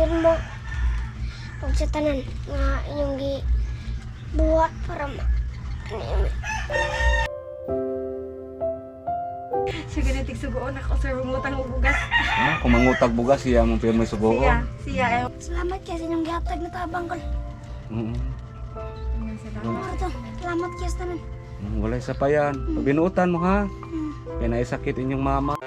sir mo pag sa tanan nga inyong gi buhat para ma Siya ganatig sugoon ako sir mangutang og bugas. Ha? Kung mangutag bugas, siya mong pirmi subuo. Siya, siya ay salamat kaya sa inyong gihatag na tabang kol Mm. Ano to? salamat kaya sa tanan Mm, Wala isa pa yan. Binuutan mo ha. Kaya naisakit inyong mama.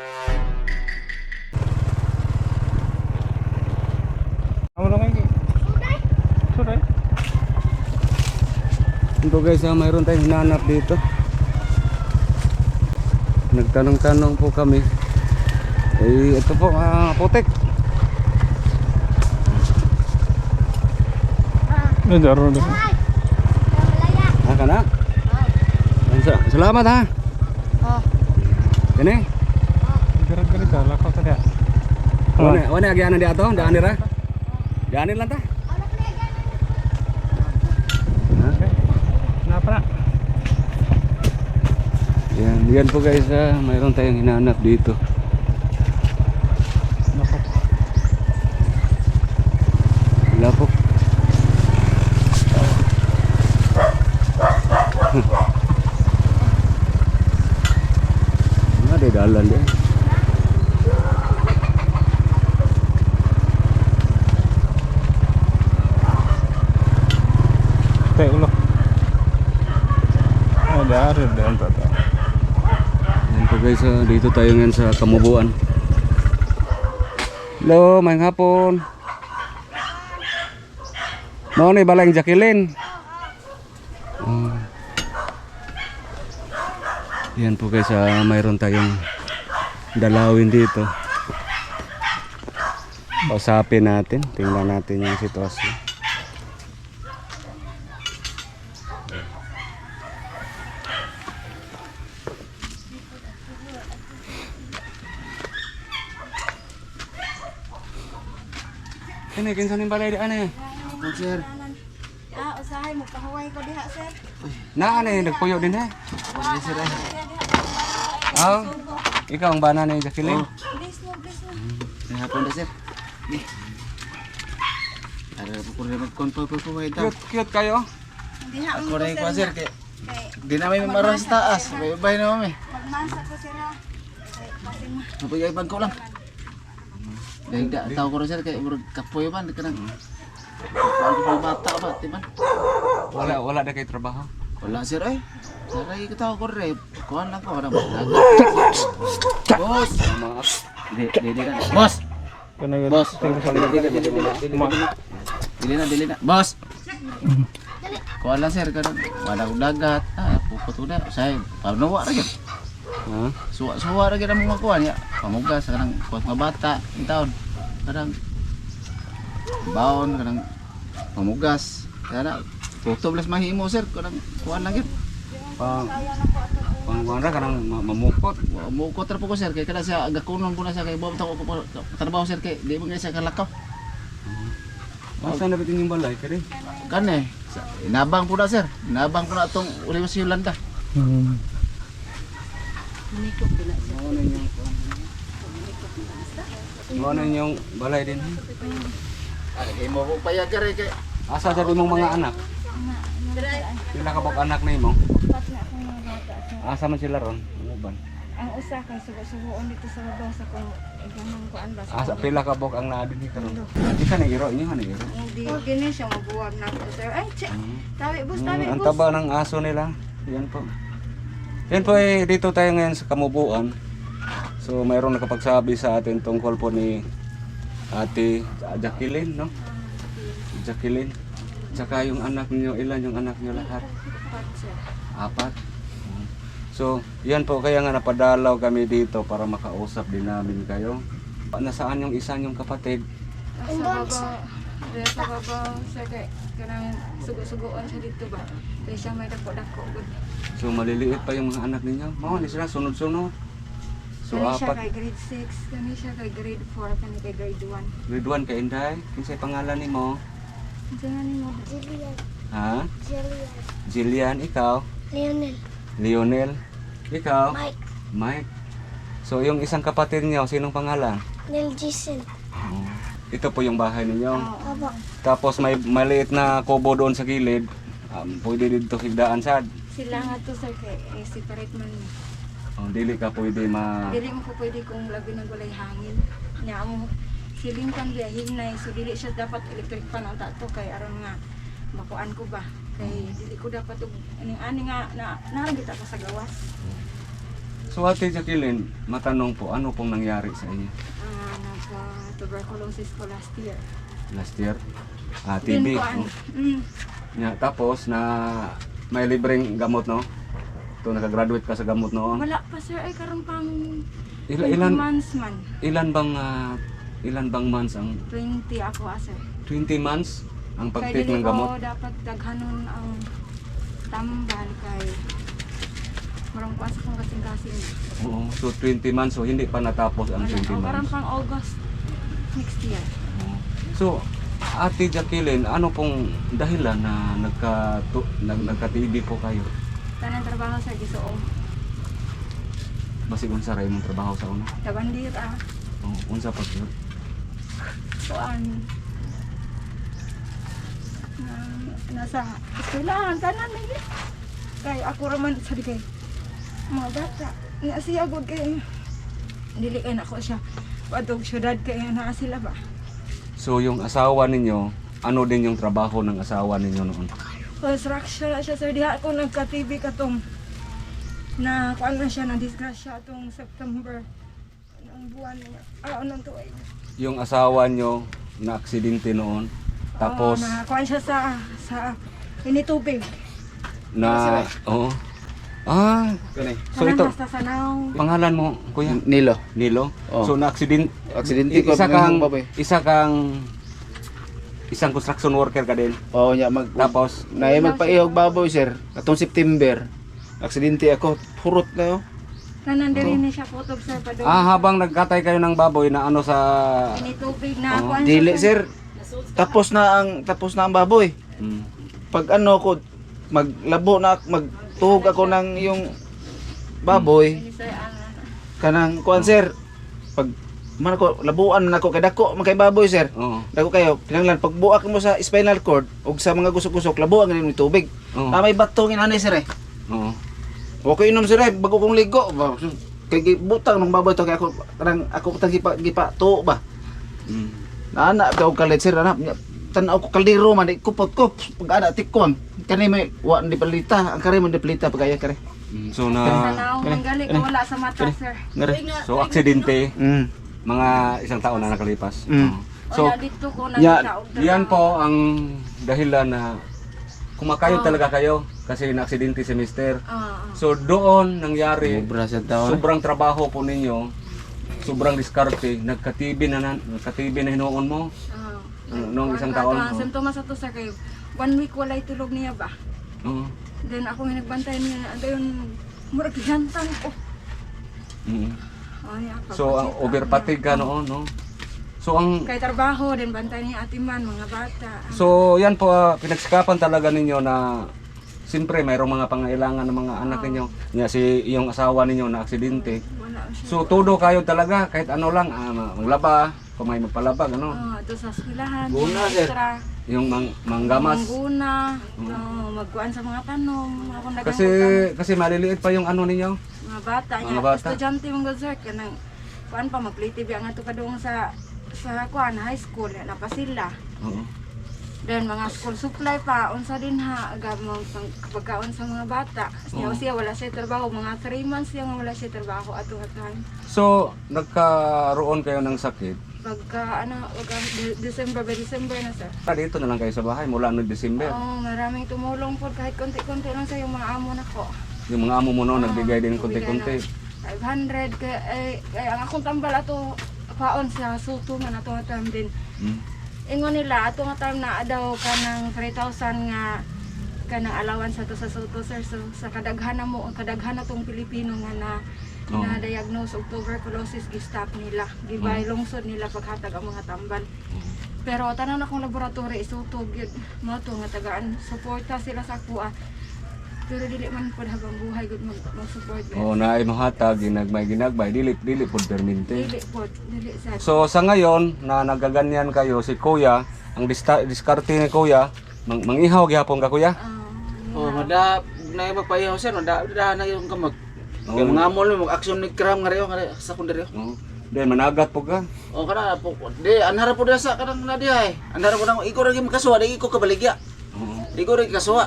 Ito guys, ah, mayroon tayong hinanap dito. Nagtanong-tanong po kami. Eh, ito po, ah, putek. Nadaro na. Ah, kana? Sa salamat ha. Oh. Kani? Garag ganito, lakaw ta dia. Wane, wane agyanan di ato, daan nira. Daanin lang ta. Ha? Napa na? Yan, po guys, ah, mayroon tayong hinanap dito. Wala po. Nga, di dalan din. Tay ulo. Oh, dari dan ta. ta. Ah, dito tayo ngayon sa Kamubuan. Hello, may hapon. Mo ni balang Jacqueline. Oh. Yan po guys, ah, mayroon tayong dalawin dito. Kausapin natin, tingnan natin yung sitwasyon. Kini kinsa ning balay di ane? Sir. Ah, usahay mo pahuway ko diha sir. Na ane nagpuyo din ha. Sir. Ah. Ikaw ang bana ni Jacqueline? Please no, please no. May hapon na sir. Eh. Ada po ko magkontrol ko ko ito. Cute, cute kayo. Diha Ako mo rin ko ko sir. kay di na may maron sa taas. Ubay na mami. magmasa ko sir ha. Kay pasing mo. Napagayban ko lang. Dahil da tao ko rin sir kay urag kapoy man kanang. Paano ko bata ba timan? Wala wala na kay trabaho. Wala sir ay. Saray ko tao ko rin. Kuhan lang ko ano ba? Boss. Mga Di di di na. Boss. Kana yun. Boss. Tingnan sa Dili na dili na dili na. Dili na dili na. Boss. Kuha lang sir kanang wala ko dagat. Ah, pupot na. Say, paano wa ra gyud. ha? Suwa suwa ra gyud ang mga kuha niya. Pamugas kanang kuha nga bata Kanang baon kanang pamugas. Kana Pukto blas mahimo sir kanang kuha lang gyud. Pang pangwara kanang ma- mamukot. Wa mo ko tra po ko sir kay kada sa gakunon po na sa kay buwan ta ko ko trabaho sir kay di mo gyud sa kalakaw. Asa na bitin yung balay kadi? Kane, inabang po na sir. Inabang po na itong Uriwas Yolanda. Hmm. Mo na yung balay din. Ay, mo ko payag ka rin kay. Asa sa imong mga anak? Pila ka bok anak na sir. Asa man sila ron? Uban. Ang usa kay sugo-sugoon dito sa babaw sa kung igamang kuan ba sa Asa pila ka bok ang naa dinhi karon? Ika ni iro inyo ni iro. Hindi gini siya mabuwag na ako sir. Ay, che. Tawi bus, tawi Mm, ang bus. taba ng aso nila. Yan po. Yan po eh, dito tayo ngayon sa Kamubuan. So mayroong nakapagsabi sa atin tungkol po ni Ate Jacqueline, no? Jacqueline. Tsaka yung anak niyo, ilan yung anak niyo lahat? Apat. So, yan po kaya nga napadalaw kami dito para makausap din namin kayo. Nasaan yung isa yung kapatid? Sa babaw. Dito sa babaw, sir kay kanang sugo-sugoon siya dito ba. Kaya siya may dako-dako. So maliliit pa yung mga anak ninyo. Mao ni sila sunod-sunod. So Kani siya apat. kay grade 6, kani siya kay grade 4, kani kay grade 1. Grade 1 ka Inday. Kinsay pangalan nimo? Diyan ni mo. Jillian Ha? Jillian Jillian, ikaw? Lionel Lionel, ikaw? Mike Mike. So yung isang kapatid niyo, sinong pangalan? Nel Jason Oh. Ito po yung bahay ninyo. Oo. Tapos may maliit na kubo doon sa gilid. Um, pwede dito higdaan sad. Sila nga to sir kay eh, separate man. Oh, dili ka pwede ma... Dili mo ko pwede kung labi ng gulay hangin. Nya mo siling kan biyahin na so dili siya dapat electric pan ang tato kay aron nga makuan ko ba. Kay dili ko dapat og aning ani nga na naragit ako sa gawas. So Ate Jacqueline, matanong po, ano pong nangyari sa inyo Ah, nagka tuberculosis ko last year. last year? Ah, TB. kuan. oh. Mm. Nya, tapos na may libreng gamot, no? Ito, nakagraduate ka sa gamot noon. Wala pa sir ay karon pang 20 ilan, months man. ilan bang, ah, ilan bang months ang 20 ako ah, sir. 20 months ang Kay pag-take dili ng ko gamot? dapat daghanon ang tambal kay marang pa sa kong kasing-kasing. Oo. So 20 months, so hindi pa natapos ang Wala, 20 oh, parang months. pang August next year. So, Ate Jacqueline, ano pong dahilan na nagka, nag, nagka-TB po kayo? Tanang trabaho sa Gisoong. Basig unsa ray mong trabaho sa una? Kabandira. Oh, unsa pa yun? Kuan. Na, nasa eskwelahan tanan na yun. Kay ako raman sa kay mga bata. Nga siya gud kay dili kay nako siya. Padog syudad kay naa sila ba. So, yung asawa ninyo, ano din yung trabaho ng asawa ninyo noon? Construction na siya sir diha ako nagka-TV katong na kuan na siya na disgrasya atong September ang buwan niya. Ah, anong tuig? Yung asawa nyo na aksidente noon, tapos Oo, na kuan siya sa sa initubig. na, oo. Ah, so Kanang ito, basta sa naong pangalan mo, kuya? Nilo. Nilo? Oh. So, na aksidente, Aksidente ko isa kang, isa kang, isang construction worker ka din. Oo nya mag Tapos, na magpaihog baboy sir. Katong September. Aksidente ako. Hurot na yo. nanandiri ni siya kutob sir pa doon. ah, habang nagkatay kayo ng baboy na ano sa, Initubig na Oo. kuan Dili sir. Tapos na ang tapos na ang baboy. Hmm. Pag ano ko maglabo na magtuhog ako ng yung baboy sir ang kanang kuan sir. Pag man ako labuan man ako kay dako man kay baboy sir. Oo. Dako kayo, kinanglan pagbuak mo sa spinal cord ug sa mga gusok-gusok labuan ganin mo tubig. Oo. Na may batong inani sir eh. Oo. Okay inom sir eh, bago kong ligo. Kay butang nung baboy to kay ako kanang ako tang gipa gipa to ba. Hmm. Na anak daw kalit sir anak tanaw ko kaldero man di kupot ko pag ana tikwang kani may wa di palita ang kare man di palita pagaya kare. Hmm. So na, naong manggali ka wala sa mata sir. So aksidente, Mm. Mga isang taon na nakalipas. Mm. So, yan- Yan po ang dahilan na kumakayo talaga kayo kasi na-aksidente si Mister. Ah. So doon nangyari, sobrang trabaho po ninyo, sobrang diskarte, nagka-TB na, na nagka-TB na hinuon mo. Ano, nung isang taon, Ang oh. sintomas ato sa kayo. One week walay tulog niya ba? Oo. Then ako nga nagbantay niya na dayon murag gigantang ko. Mm. Oh, niya, So ang pagpakita overfatigue ka niya. noon, no? So ang Kay trabaho din bantay niya atiman mga bata. So yan po ah, pinagsikapan talaga ninyo na Siyempre, mayroong mga pangailangan ng mga anak ninyo. Nga si yung asawa ninyo na aksidente. Wala siya. So todo kayo talaga kahit ano lang, ah, maglaba, kung may magpalabag, ano, Oh, ito sa eskwelahan. Guna, mga sir. extra. yung mang, manggamas. Mangguna. Oh, magkuan sa mga tanom. Ako Kasi kasi maliliit pa yung ano ninyo. Mga bata Mga niya. bata. Estudyante mong good sir kanang kuan pa magpliti biya nga to padung sa sa kuan high school na pa sila. Oo. Then mga school supply pa unsa din ha aga mo pang pagkaon sa mga bata. Siya Oo. siya wala siya trabaho mga 3 months siya nga wala siya trabaho ato time. So, nagkaroon kayo ng sakit. Pagka ano pagka De- December by December na sir. Ah, Dito na lang kayo sa bahay mula noong December. Oh, maraming tumulong po kahit konti-konti lang sa yung mga amo na ko. Yung mga amo mo noon Oo, nagbigay din ng 500 kay eh, kay ang akong tambal ato paon sa suto nga nato nga time din. Mm. Ingon nila ato nga time na daw kanang 3,000 nga kanang allowance ato sa suto sir. So sa kadaghan na mo ang kadaghan na tong Pilipino nga na Oo. na diagnose og tuberculosis gi-stop nila gibay lungsod nila paghatag ang mga tambal. Pero tanan akong laboratory isutog yun mo to nga tagaan suporta sila sa kuha pero dili man pod habang buhay gud mag mag-support. O na ay mahatag ginagmay ginagbay dili dili pud perminti. Dili pod, dili sad. So sa ngayon na nagaganyan kayo si Kuya, ang dista- diskarte ni Kuya, mang mangihaw gihapon ka Kuya. Ah, Oh, mada na magpayaw sir, mada da na yung kamag. Oo. Kaya mga amol mag action ni kram nga nga sa kunderyo. Oh. Then managat po ka. O kana po di anhara po dasa kanang na diay. Anhara po nang iko ra gyud makasuwa di iko kabaligya. Oo. Di ko ra kasuwa.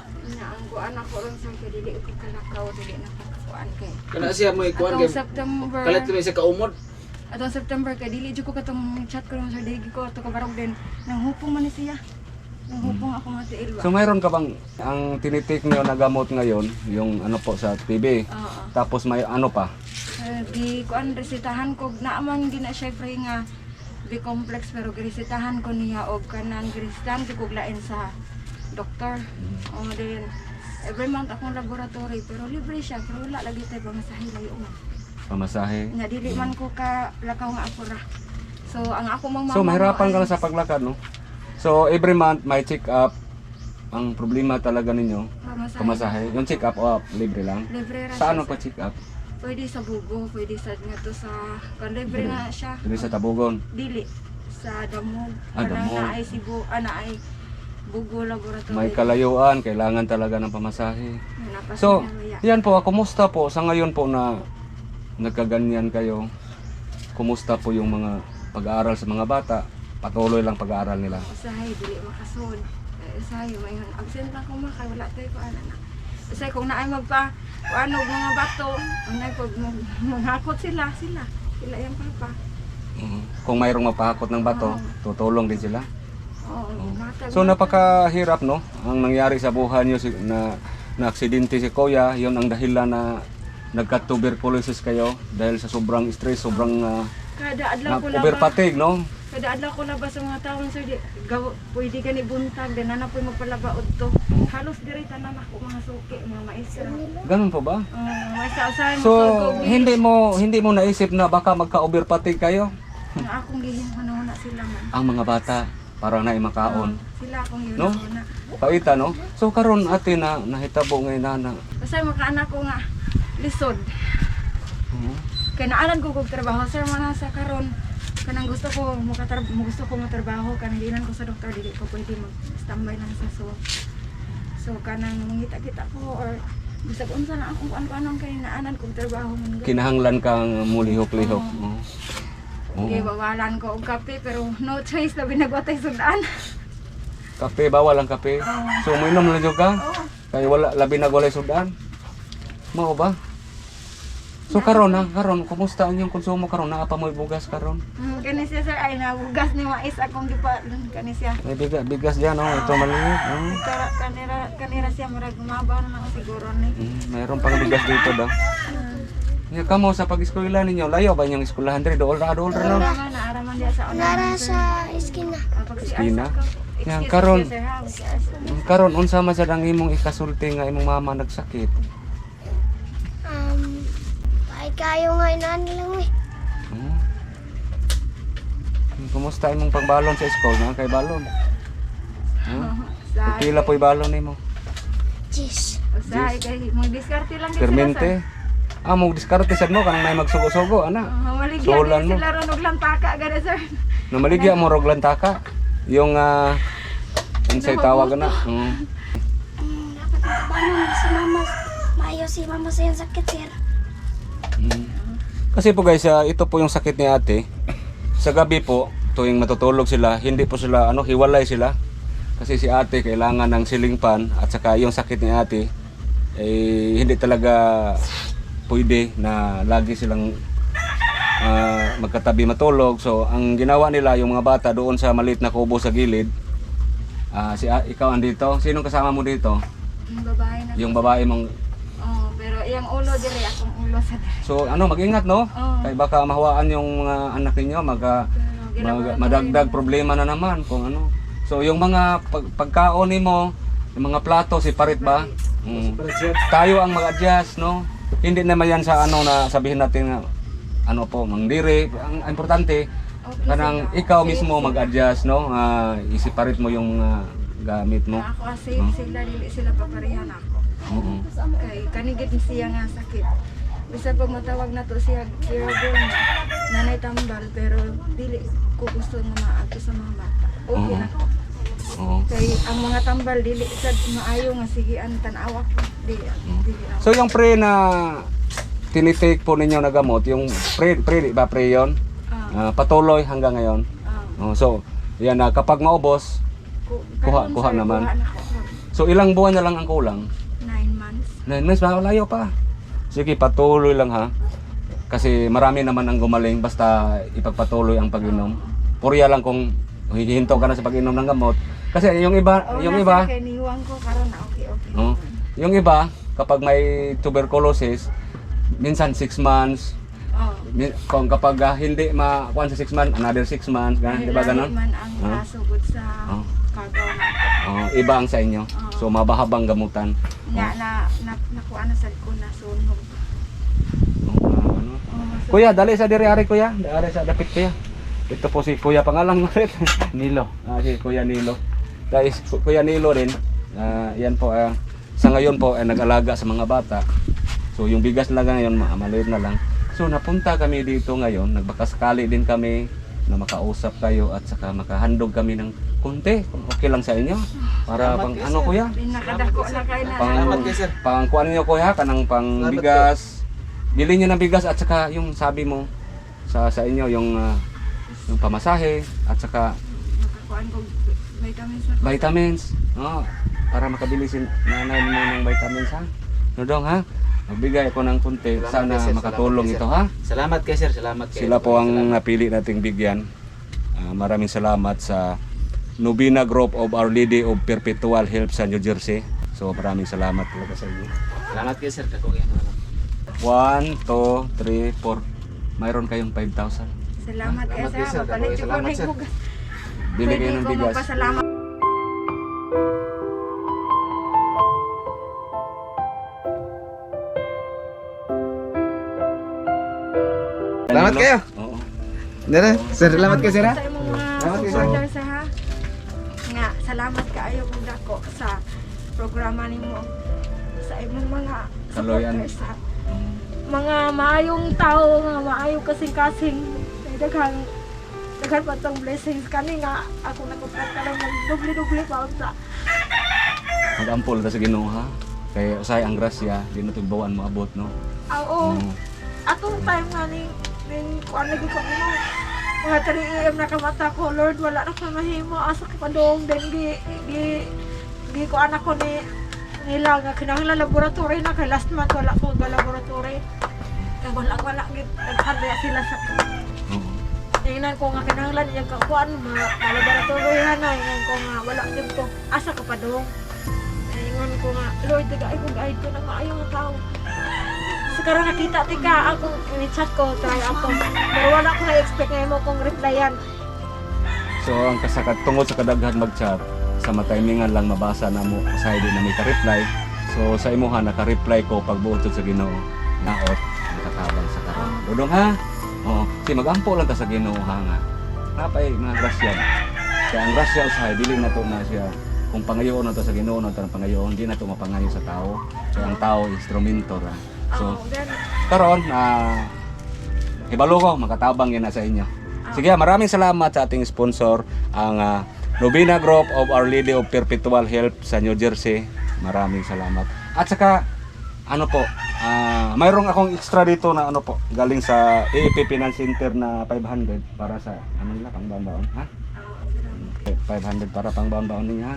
Na kuan ako ron sa kay dili ko kalakaw dili na kuan kay. Kana siya mo ikuan kay September. kalit kami sa kaumod. Atong September kay dili jud ko katong chat ko ron sa digi ko ato kabarog din. Nang hupong man ni siya. Nang hupong ako nga tiil ba. So mayroon ka bang ang tinitik niyo na gamot ngayon, yung ano po sa TB. Oo. Tapos may ano pa? Uh, di kuan resetahan ko naaman gina siya free nga bi complex pero giresetahan ko niya og kanang giresetahan ko kog lain sa doktor. O din every month akong laboratory pero libre siya pero wala lagi tay pamasahe layo man. Pamasahe. Nga dili man ko ka lakaw nga ako ra. So ang ako mang So mahirapan ka lang sa paglakad, no? So every month may check up. Ang problema talaga ninyo, pamasahe. pamasahe. Yung check up, oh, libre lang. Libre ra Sa siya ano pa check up? Pwede sa bugo, pwede sa nga to sa kan libre na siya. Dili sa Tabugon. Dili sa damog. Ah, damog. na ay sibu, ana ay bugo laboratory. May kalayuan, kailangan talaga ng pamasahe. So, yan po, ah, kumusta po sa ngayon po na nagkaganyan kayo? Kumusta po yung mga pag-aaral sa mga bata? Patuloy lang pag-aaral nila. Usahay, dili makasun. Eh, Usahay, may absent lang ko makay, wala tayo ko ana na. Usahay, kung naay magpa, ano, mga bato, naay pag manghakot sila, sila. Sila yung papa. Mhm. Kung mayroong mapahakot ng bato, tutulong din sila. Oo, matag. So napakahirap no ang nangyari sa buhay niyo si, na na aksidente si Kuya, 'yon ang dahilan na nagka-tuberculosis kayo dahil sa sobrang stress, sobrang uh, Kada adlaw ko laba. overfatigue, no? Kada adlaw ko laba sa mga taon sir, di, gaw, pwede ka ni buntag, din na po magpalaba udto. Halos diri tanan ako mga suki, mga maestra. Ganun po ba? Um, maestra usahay mo So, hindi mo hindi mo naisip na baka magka-overfatigue kayo Ang akong gihin na sila man. ang mga bata para na makaon. Sila akong yun No? na. Paita no? So karon ate na nahitabo ngay nana. Kasi mga anak ko nga lisod. Mhm. Kaya naalan ko kog trabaho sir mga sa karon kanang gusto ko makatar gusto ko matrabaho kanang dinan ko sa doktor dili ko pwede mag standby lang sa so. So kanang mangita-kita ko or bisag unsa na akong kuan-kuanon kay naanan kog trabaho man. Kinahanglan kang mulihok-lihok. Oo. Okay, bawalan ko og kape pero no choice labi nagwatay sudan. Kape bawal ang kape. So uminom na jud ka? Oo. Kaya wala labi na walay sudan. Mao ba? So karon ha, karon kumusta ang iyong konsumo karon? Naa pa mo bugas karon? Mm, kani siya sir ay nabugas ni mais akong gipa kani siya. May bigas, bigas diyan oh, ito maliit. Oh. Kara kanira kanira siya murag gumabaw na siguro ni. Mm, mayroon pang bigas dito daw. Ya kamo sa pag-eskwela ninyo, layo ba inyong eskwelahan diri dool ra dool ra no? Araman na araman dia sa. Nara sa iskina. Esquina? Yan, karon. Mm, Karon unsa man sad ang imong ikasulti nga imong mama nagsakit? Um, ay kayo nga inaan lang eh. Hmm. Kumusta imong pagbalon sa school na kay balon? Hmm? Sa Pila po'y balon nimo? Jeez. sa kay mo diskarte lang din Permente. Ah, mo diskarte sad mo kanang may magsugo-sugo ana. Maligyan Sulan din mo. sila ron og lantaka gani sir. No maligya mo rog lantaka. Yung ah unsay tawag na? Dapat magbangon si mama. Maayo si mama sa iyang sakit sir. Mm. Kasi po guys, ah, ito po yung sakit ni ate. Sa gabi po, tuwing matutulog sila, hindi po sila, ano, hiwalay sila. Kasi si ate kailangan ng ceiling fan at saka yung sakit ni ate, eh, hindi talaga pwede na lagi silang ah, magkatabi matulog. So, ang ginawa nila, yung mga bata doon sa maliit na kubo sa gilid, ah, si, a- ikaw andito, sinong kasama mo dito? Yung babae na. Yung babae mong Oh, pero iyang ulo diri akong ulo sa diri. So ano, mag-ingat no? Oo. Kaya baka mahawaan yung mga anak ninyo, maga, mag, madagdag problema na naman kung ano. So yung mga pag, pagkaon nimo, yung mga plato, separate ba? Mm. Tayo ang mag-adjust, no? Hindi naman yan sa ano na sabihin natin na ano po, mangdiri. Ang importante, Okay, kanang ikaw mismo mag-adjust, no? Ah, i-separate mo yung mga gamit mo. Na ako safe sila dili sila paparehan ako. Oo. Kay kanigid ni siya nga sakit. Bisa pag matawag na to siya Kirabon, nanay tambal, pero dili ko gusto nga maato sa mga bata. Okay Oo. na ko. Oo. Kay ang mga tambal, dili sad maayo nga sige ang tanawa ko. So yung pre na tinitake po ninyo na gamot, yung pre, pre ba pre yun? Ah, Ah, patuloy hanggang ngayon. ah. Oh, so, yan na kapag maubos, Ku- Kuha- karon, kuha sir, naman. Kuha na ko. so ilang buwan na lang ang kulang? Nine months. Nine months, malayo pa. Sige, patuloy lang ha. Kasi marami naman ang gumaling basta ipagpatuloy ang pag-inom. Purya lang kung hihinto ka na sa pag-inom ng gamot. Kasi yung iba, O, yung iba, Kay niwang ko karon na okay, okay. oh, yung iba, kapag may tuberculosis, minsan 6 months, Oh. min- kung kapag ah, hindi makuha sa 6 months, another 6 months, ganun, di ba ganun? man ang Ah. nasugod sa Oh. kagaw na. Oh, iba ang sa inyo. So mabahabang gamutan. Nga na, na, nakuha na sa ko na sunog. Oh, ano? Oh, masugod. Kuya, dali sa diri ari kuya. Dali sa dapit kuya. Ito po si Kuya pangalan mo rin. Nilo. Ah, si Kuya Nilo. Guys, Ku- Kuya Nilo rin. Ah, yan po ah, sa ngayon po ay nag-alaga sa mga bata. So yung bigas lang ngayon, ma- maliit na lang. So napunta kami dito ngayon, nagbakasakali din kami na makausap kayo at saka makahandog kami ng kunti. Kung okay lang sa inyo. Para Salamat pang kayo, ano sir. kuya? Pinakadako na kayo na. Pang, Salamat kayo, sir. pang kuan niyo kuya, kanang pang Salamat bigas. Bili niyo ng bigas at saka yung sabi mo sa sa inyo yung ah, yung pamasahe at saka Makakuhaan ko vitamins vitamins. Oh, para makabili si nanay mo ng vitamins ha. No dong ha. Magbigay ako ng kunti. Salamat Sana kayo, sir. makatulong Salamat ito kayo, ha. Salamat kayo sir, salamat kayo. Sila po ang Salamat. napili nating bigyan. Ah, maraming salamat sa Nubina Group of Our Lady of Perpetual Help sa New Jersey. So maraming salamat talaga sa inyo. Salamat kayo sir, dako kayo. 1, 2, 3, 4. Mayroon kayong 5,000. Salamat kayo Salamat kayo, sa sir. mapalit ko Salamat, sir. bugas. Bili kayo ng bigas. magpasalamat. Salamat kayo. Oo. Dere, sir, salamat kayo sir ha. Sa imong mga Salamat kayo, sir. supporters ha. Nga, salamat kaayo kung dako sa programa nimo sa imong mga Kaloyan. supporters ha. Mga maayong tao nga maayo kasing-kasing daghang daghan pa tong blessings kani nga ako nagpaprat ka lang dubli-dubli pa unta. Mag-ampol ta sa Ginoo ha. Kay usay ang grasya, di na tugbawan mo abot no. Ah, Oo. Oo. atong time nga ning ning kuan lagi ko mo mga 3 AM na kamata ko Lord wala na ko mahimo asa ko padong then gi gi gi ko anak ko ni nila nga kinahanglan laboratory na kay last month wala ko ga laboratory kay wala wala gid naghandaya sila sa Oo. Tingnan ko nga kinahanglan yung kakuan ma ma- laboratory na ingon ko nga wala gid ko asa ko padong ingon ko nga Lord taga ay ko guide ko na maayo nga tao Siguro nakita tika ako ni-chat ko try ako pero wala ko na-expect nga mo kong replyan So ang kasakat tungod sa kadaghan mag-chat, sa matimingan lang mabasa na mo sa di na may ka-reply. So sa imuha naka-reply ko pagbuotod sa Ginoo. Naot nakatabang sa karon. Dudong ha. Oo. Si mag-ampo lang ta sa Ginoo nga. Napay mga grasya. Kaya ang grasya usahay dili na to na siya kung pangayoon na to sa Ginoo na to ng pangayoon, di na to mapangayo sa tao. Kaya ang tao instrumento ra. So oh, karon na ibalo ko makatabang yun na sa inyo. Sige, maraming salamat sa ating sponsor ang ah, Novena Group of Our Lady of Perpetual Help sa New Jersey. Maraming salamat. At saka ano po, ah mayroong akong extra dito na ano po, galing sa AAP Finance Center na 500 para sa ano nila pang baon ha? 500 para pang baon ninyo ha.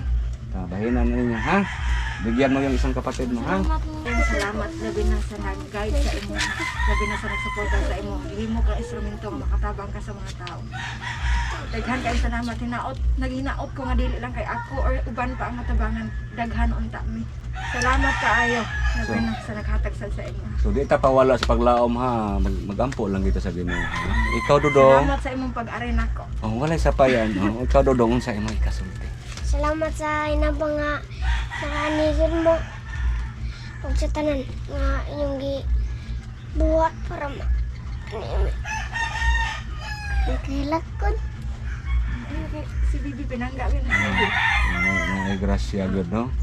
Tabahinan ninyo ha. Bigyan mo yung isang kapatid mo ha. Salamat labi na sa nag-guide sa imo labi na sa nagsuporta sa imo himo ka instrumento makatabang ka sa mga tao daghan kay salamat hinaot naghinaot ko nga dili lang kay ako or uban pa ang matabangan daghan unta mi salamat kaayo So- na sa naghatag sa sa inyo So di ta pawala sa paglaom ha. Mag magampo lang kita sa Ginoo. Ikaw dudong. salamat sa imong pag-ari nako Oh, wala sa payan. Oh, ikaw dudong sa imo ikasulti. Salamat sa inabang nga nakaanigid mo. Huwag sa tanan nga inyong gi buhat para ma. Ay, okay. si Bibi pinangga Ay, ay grasya gud no.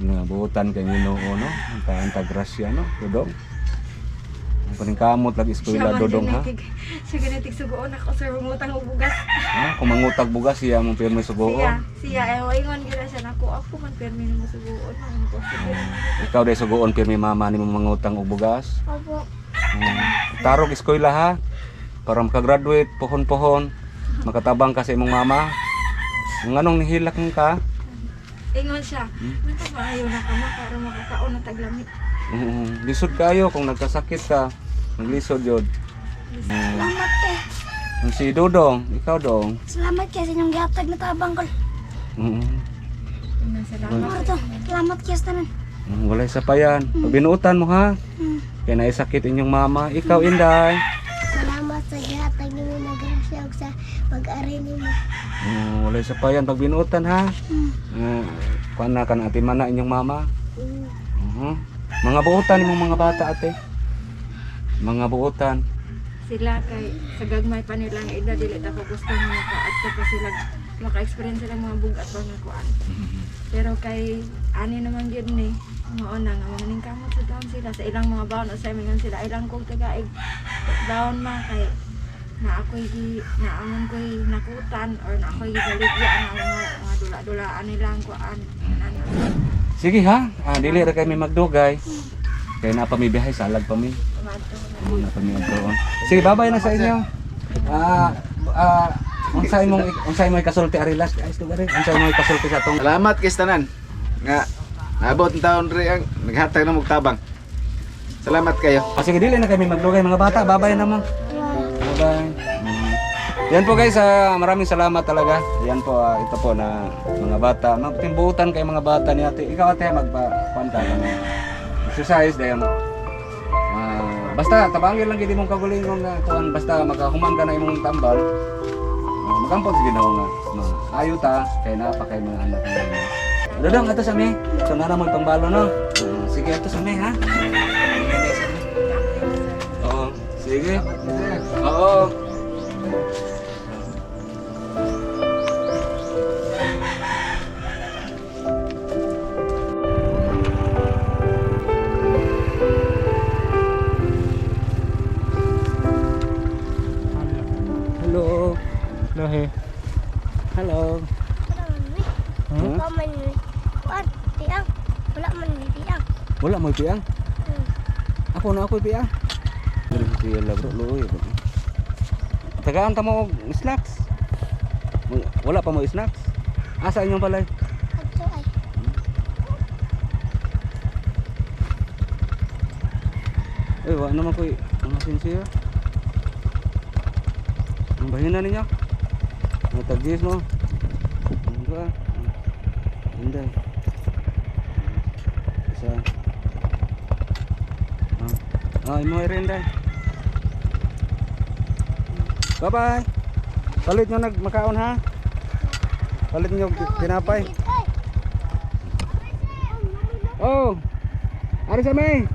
Nabutan kay Ginoo no kaanta grasya no dodong ang paningkamot lagi eskwela dodong ha genetic. Siya genetic sugoon ako sir umutang og bugas. ha kung mangutag bugas siya mo pirmi sugoon Siya, siya ay waingon gila siya nako ako man permi nimo sugoon. Sige. ikaw day sugoon pirmi mama nimo mangutang og bugas Opo. Hmm. tarog eskwela ha para makagraduate pohon-pohon makatabang ka sa imong mama ang anong nihilak ka Ingon siya, man pa maayo na ka ma para makakaon na taglamit. Mm, lisod kayo kung nagkasakit ka. Naglisod yun. Mm, Salamat kay. ang si Dodong, ikaw dong. Salamat kay sa inyong gihatag na tabang ko. Mm, Ingon salamat. Salamat kay sa tanan. mm, walay sa payan. Pabinuutan mo ha. Hmm. Kaya naisakit inyong mama. Ikaw, Inday. Salamat sa gihatag ninyo na grasya sa pag-ari nimo. Mm, walay sa payan. Pagbinuutan ha. Hmm. Mm, kuan na ka na ati mana inyong mama. Hmm. Mhm. Mga buutan imong mga bata ate. Mga buutan. Sila kay sa gagmay pa nilang edad dili ta ko gusto nga makaadto pa sila maka-experience sila mga bugat ba nga kuan. Pero kay ani naman gyud ni mao na nga maning kamot sa taon sila sa ilang mga baon assignment sila ilang kog tagaig baon ma kay na ako'y gi na amon ko'y nakutan or na ako'y gibaligya ang mga mga dula-dulaan nilang kuan. Ano. Sige ha. Ah, dili ra kay may magdugay. Kaya na pa may biyahe salag pa mi. Tumadto na. Pa niya doon. Sige, babay na sa inyo. Ah, ah, unsay mong unsay mo kasulti ari last guys, gari. Unsay mo kasulti sa tong Salamat kay tanan nga naabot ang taon ri ang naghatag na tabang. Salamat kayo. Ah, sige, dili na kami maglugay mga bata. Babay na mo. Bye-bye. Mm. Yan po guys, ah, maraming salamat talaga. Yan po, ah, ito po na mga bata. Magtimbutan kay mga bata ni ate. Ikaw ate, magpa-panta ka na. Exercise, dayon. Ah, basta, tabangin lang gini mong kagulingon nga kuan basta makahuman ka na imong tambal. Uh, magampot sige na nga. No. Ayo ta, kay napa kay mga anak mo. Dodong, ato sa mi. So, nara mo pambalo, no? Ah, sige, ato sa mi, ha? Oo, sige. Oo. Hello. Lahi. Hello. Hmm? Wala man ni. Kuan, tiang. Wala man ni tiang. Wala mo piang? Hmm. Ako na ako piang. Siya labro luoy. Tagaan ta mo snacks. Wala pa mo snacks. Asa inyong balay? Eh, wala naman ko ang sincere. Ang bahina ninyo? Ang tagis mo? Ang ba? Hindi. Isa. Ah, ah imo rin dai. Bye-bye. Palit nyo nag makaon ha. Palit nyo tinapay. Ay. Oh. Ari sa may.